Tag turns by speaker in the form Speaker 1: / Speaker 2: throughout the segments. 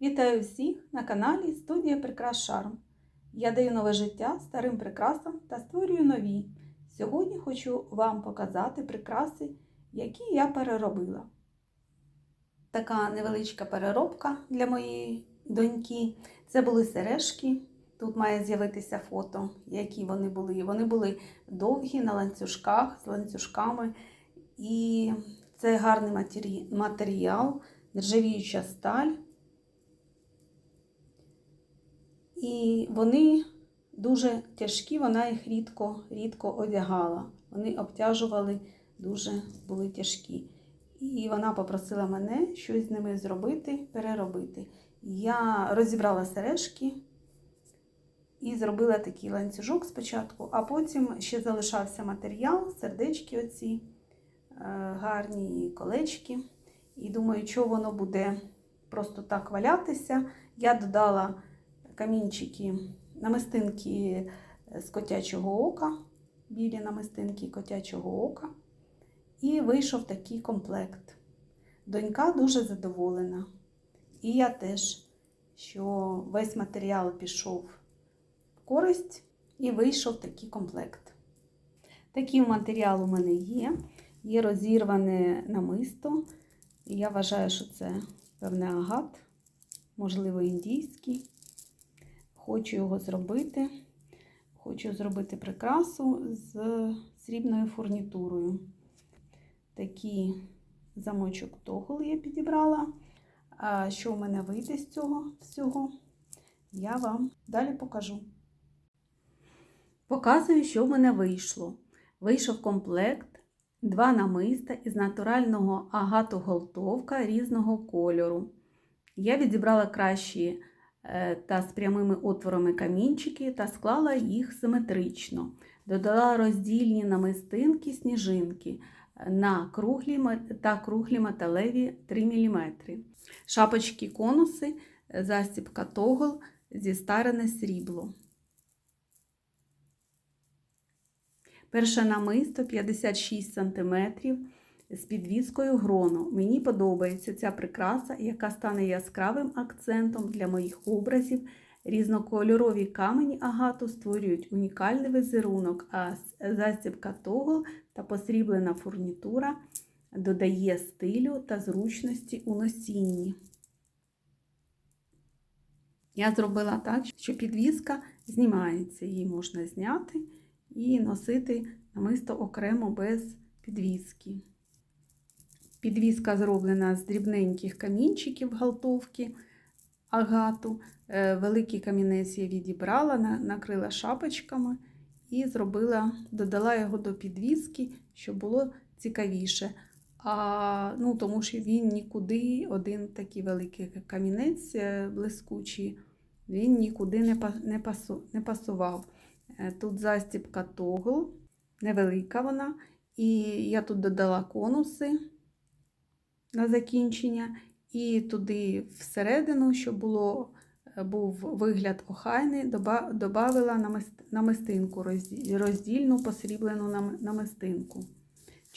Speaker 1: Вітаю всіх на каналі Студія Прикрас Шарм. Я даю нове життя старим прикрасам та створюю нові. Сьогодні хочу вам показати прикраси, які я переробила. Така невеличка переробка для моєї доньки. Це були сережки. Тут має з'явитися фото, які вони були. Вони були довгі на ланцюжках з ланцюжками. І це гарний матері- матеріал, нержавіюча сталь. І вони дуже тяжкі, вона їх рідко, рідко одягала. Вони обтяжували, дуже були тяжкі. І вона попросила мене щось з ними зробити, переробити. Я розібрала сережки і зробила такий ланцюжок спочатку, а потім ще залишався матеріал, сердечки оці е, гарні колечки. І думаю, що воно буде просто так валятися. Я додала камінчики, намистинки з котячого ока, білі намистинки котячого ока. І вийшов такий комплект. Донька дуже задоволена. І я теж, що весь матеріал пішов в користь і вийшов такий комплект. Такий матеріал у мене є. Є розірване намисто. І я вважаю, що це певний агат, можливо, індійський. Хочу його зробити. Хочу зробити прикрасу з срібною фурнітурою. Такий замочок тогл я підібрала. А що в мене вийде з цього всього, я вам далі покажу. Показую, що в мене вийшло. Вийшов комплект, два намиста із натурального агату голтовка різного кольору. Я відібрала кращі та з прямими отворами камінчики та склала їх симетрично. Додала роздільні намистинки сніжинки на круглі та круглі металеві 3 мм. Шапочки конуси, застібка тогл, зістарене срібло. Перше намисто 56 см з підвіскою грону. Мені подобається ця прикраса, яка стане яскравим акцентом для моїх образів. Різнокольорові камені агату створюють унікальний візерунок, а застібка тогл та посріблена фурнітура додає стилю та зручності у носінні. Я зробила так, що підвіска знімається, її можна зняти і носити намисто окремо без підвіски. Підвіска зроблена з дрібненьких камінчиків галтовки агату. Е, Великий камінець я відібрала, накрила шапочками і зробила, додала його до підвіски, щоб було цікавіше. А, ну, тому що він нікуди, один такий великий камінець е, блискучий, він нікуди не, не, пасу, не пасував. Е, Тут застібка тогл, невелика вона. І я тут додала конуси на закінчення, і туди всередину, щоб було, е, був вигляд охайний, додала намистинку, роздільну посріблену намистинку.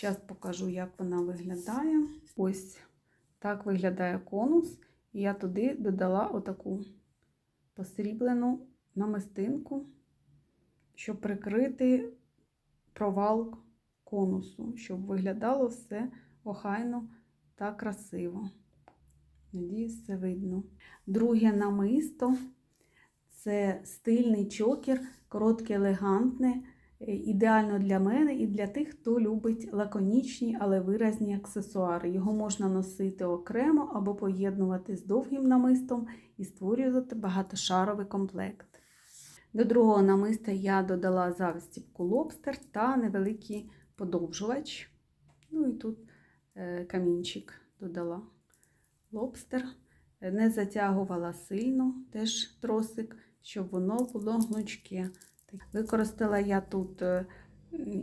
Speaker 1: Зараз покажу, як вона виглядає. Ось так виглядає конус. Я туди додала отаку посріблену намистинку, щоб прикрити провал конусу, щоб виглядало все охайно та красиво. Надіюсь, це видно. Друге намисто це стильний чокер, коротке, елегантне, е, ідеально для мене і для тих, хто любить лаконічні, але виразні аксесуари. Його можна носити окремо або поєднувати з довгим намистом і створювати багатошаровий комплект. До другого намиста я додала застібку лобстер та невеликий подовжувач. Ну і тут камінчик додала лобстер. Е, Не затягувала сильно теж тросик, щоб воно було гнучке. Використала я тут е,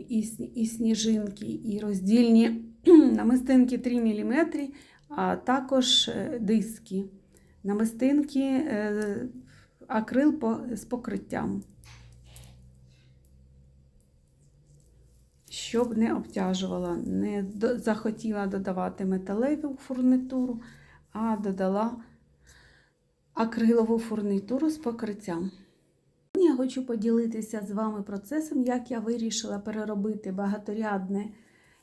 Speaker 1: і, і сніжинки, і роздільні намистинки 3 мм, а також е, диски. Намистинки е, акрил з покриттям. Щоб не обтяжувала, не захотіла додавати металеву фурнітуру, а додала акрилову фурнітуру з покриттям. Я хочу поділитися з вами процесом, як я вирішила переробити багаторядне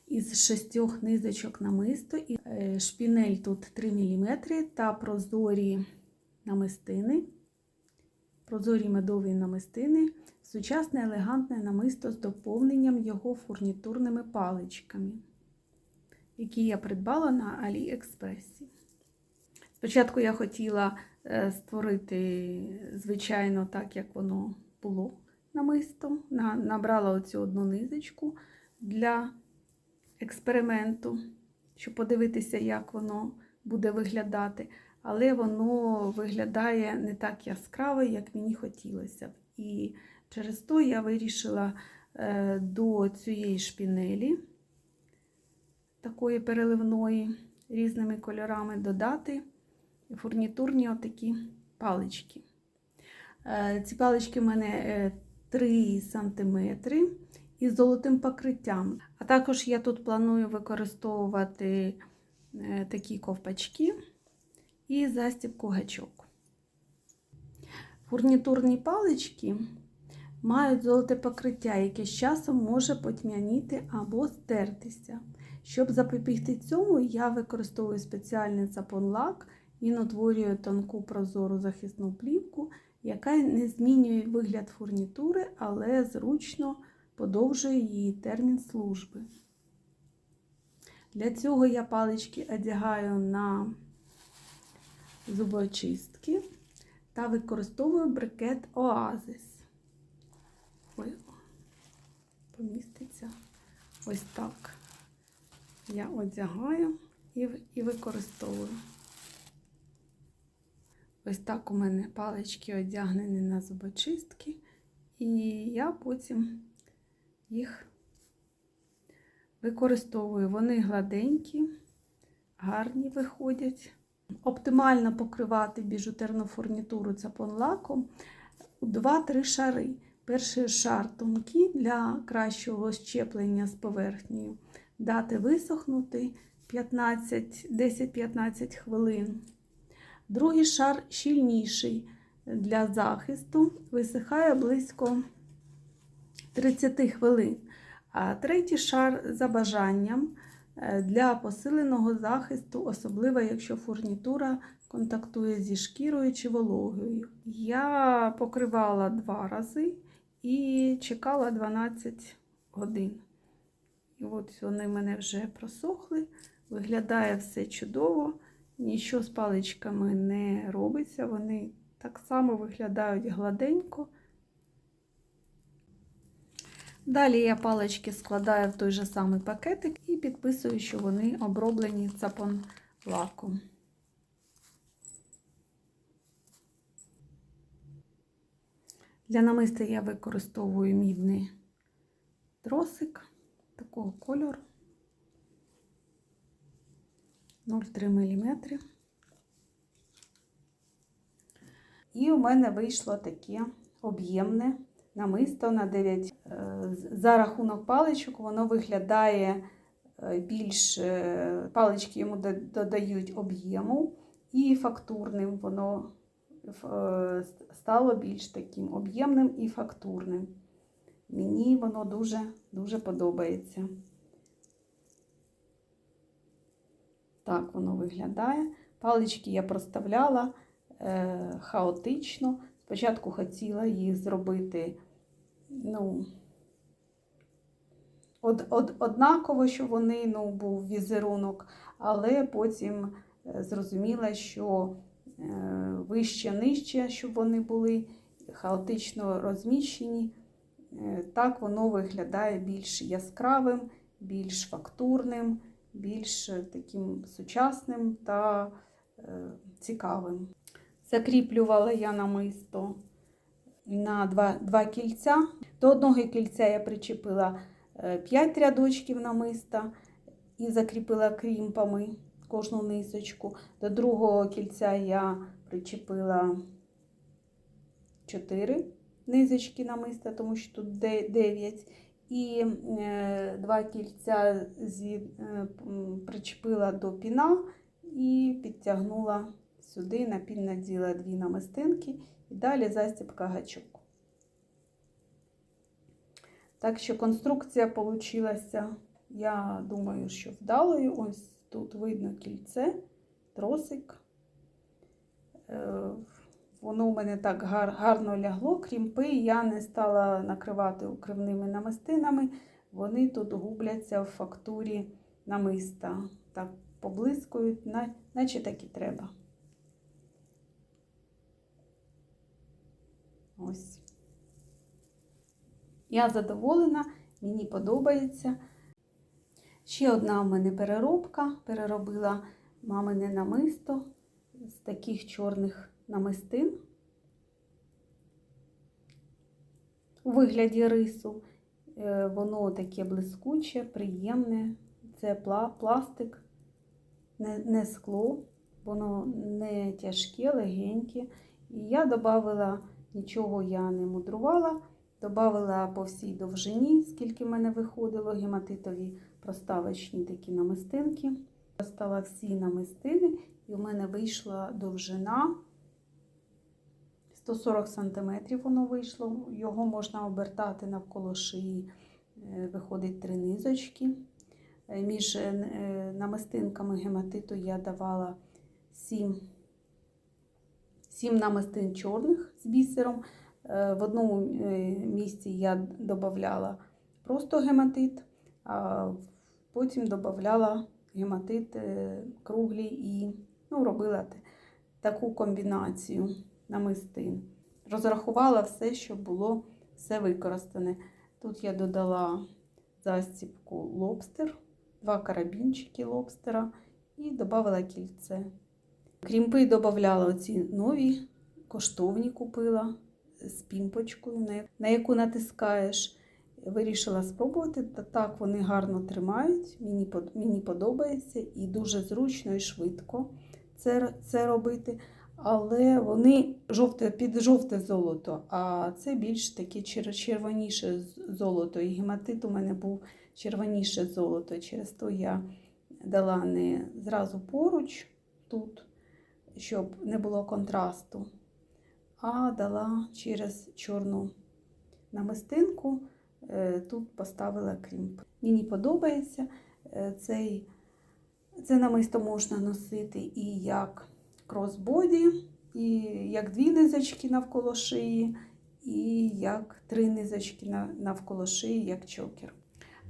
Speaker 1: із шістьох низочок намисто. Е, шпінель тут 3 мм та прозорі намистини, прозорі медові намистини, сучасне елегантне намисто з доповненням його фурнітурними паличками, які я придбала на Аліекспресі. Спочатку я хотіла е, створити, звичайно, так, як воно було намисто. Набрала оцю одну низочку для експерименту, щоб подивитися, як воно буде виглядати. Але воно виглядає не так яскраво, як мені хотілося б. І через то я вирішила е, до цієї шпінелі, такої переливної, різними кольорами додати фурнітурні отакі палички. Е, Ці палички в мене е, 3 см із золотим покриттям. А також я тут планую використовувати е, такі ковпачки і застібку гачок. Фурнітурні палички мають золоте покриття, яке з часом може потьмяніти або стертися. Щоб запобігти цьому, я використовую спеціальний сапон-лак. Він утворює тонку прозору захисну плівку, яка не змінює вигляд фурнітури, але зручно подовжує її термін служби. Для цього я палички одягаю на зубочистки та використовую брикет Оазис. Поміститься ось так. Я одягаю і, і використовую. Ось так у мене палички одягнені на зубочистки, і я потім їх використовую. Вони гладенькі, гарні виходять. Оптимально покривати біжутерну фурнітуру цапон-лаком у 2-3 шари. Перший шар тонкий для кращого щеплення з поверхнею. Дати висохнути 10-15 хвилин. Другий шар щільніший для захисту, висихає близько 30 хвилин. А третій шар за бажанням е, для посиленого захисту, особливо якщо фурнітура контактує зі шкірою чи вологою. Я покривала два рази і чекала 12 годин. І от вони в мене вже просохли, виглядає все чудово. Нічого з паличками не робиться, вони так само виглядають гладенько. Далі я палички складаю в той же самий пакетик і підписую, що вони оброблені цапон лаком. Для намиста я використовую мідний тросик такого кольору. 0,3 мм. І у мене вийшло таке об'ємне намисто на 9. Е, За рахунок паличок воно виглядає е, більш е, палички йому додають об'єму і фактурним воно стало більш таким об'ємним і фактурним. Мені воно дуже дуже подобається. Так воно виглядає. Палички я проставляла е, хаотично. Спочатку хотіла їх зробити ну, од, од, однаково, щоб вони ну, був візерунок, але потім е, зрозуміла, що е, вище, нижче, щоб вони були хаотично розміщені. Е, так воно виглядає більш яскравим, більш фактурним більш таким сучасним та е, цікавим. Закріплювала я намисто на два, два кільця. До одного кільця я причепила 5 рядочків намиста і закріпила крімпами кожну низочку. До другого кільця я причепила 4 низочки намиста, тому що тут 9 і е, два кільця е, причепила до піна і підтягнула сюди напівнаділа дві намистинки і далі застібка гачок. Так що конструкція вийшла, я думаю, що вдалою. Ось тут видно кільце, тросик. Е, Воно у мене так гар, гарно лягло, крімпи я не стала накривати укривними намистинами. Вони тут губляться в фактурі намиста. Так поблискують, наче так і треба. Ось. Я задоволена, мені подобається. Ще одна в мене переробка. Переробила мамине намисто з таких чорних намистин у вигляді рису. Е, воно таке блискуче, приємне. Це пластик, не, скло, воно не тяжке, легеньке. І я додала, нічого я не мудрувала, додала по всій довжині, скільки в мене виходило, гематитові проставочні такі намистинки. Достала всі намистини, і в мене вийшла довжина 140 см воно вийшло. Його можна обертати навколо шиї, е, виходить три низочки. Е, між е, намистинками гематиту я давала 7 7 намистин чорних з бісером. В одному місці я додавала просто гематит, а потім додавала гематит круглий і ну, робила таку комбінацію намистин. Розрахувала все, щоб було все використане. Тут я додала застібку лобстер, два карабінчики лобстера і додала кільце. Крімпи додавала оці нові, коштовні купила з пімпочкою, на яку натискаєш. Вирішила спробувати, так вони гарно тримають, мені мені подобається і дуже зручно і швидко це це робити але вони жовте, під жовте золото, а це більш таке червоніше золото. І гематит у мене був червоніше золото. Через то я дала не зразу поруч тут, щоб не було контрасту, а дала через чорну намистинку, тут поставила крімп. Мені подобається е, цей, це намисто можна носити і як кросбоді, і як дві низочки навколо шиї, і як три низочки навколо шиї, як чокер.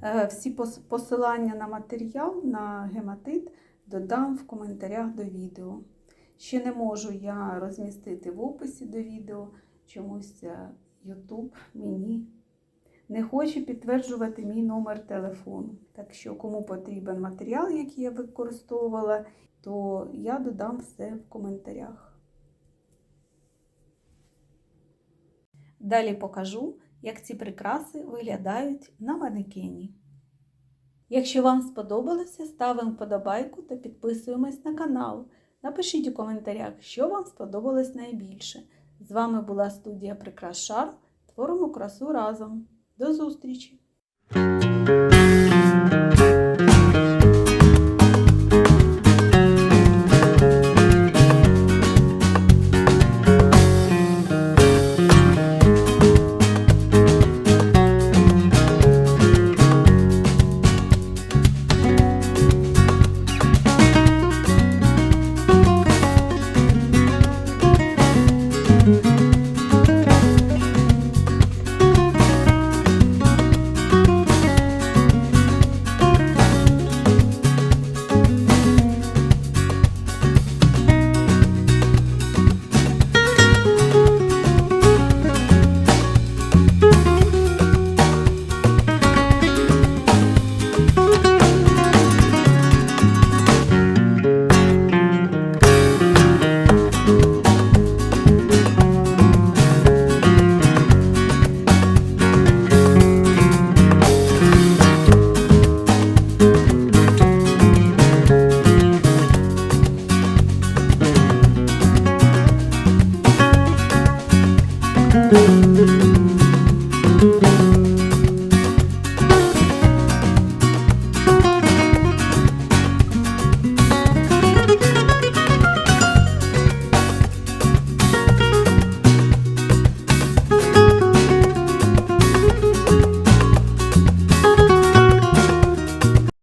Speaker 1: Е, всі посилання на матеріал, на гематит додам в коментарях до відео. Ще не можу я розмістити в описі до відео, чомусь YouTube мені не хоче підтверджувати мій номер телефону. Так що, кому потрібен матеріал, який я використовувала, то я додам все в коментарях. Далі покажу, як ці прикраси виглядають на манекені. Якщо вам сподобалося, ставимо вподобайку та підписуємось на канал. Напишіть у коментарях, що вам сподобалось найбільше. З вами була студія Прикрас Шар. Творимо красу разом. До зустрічі! Thank you.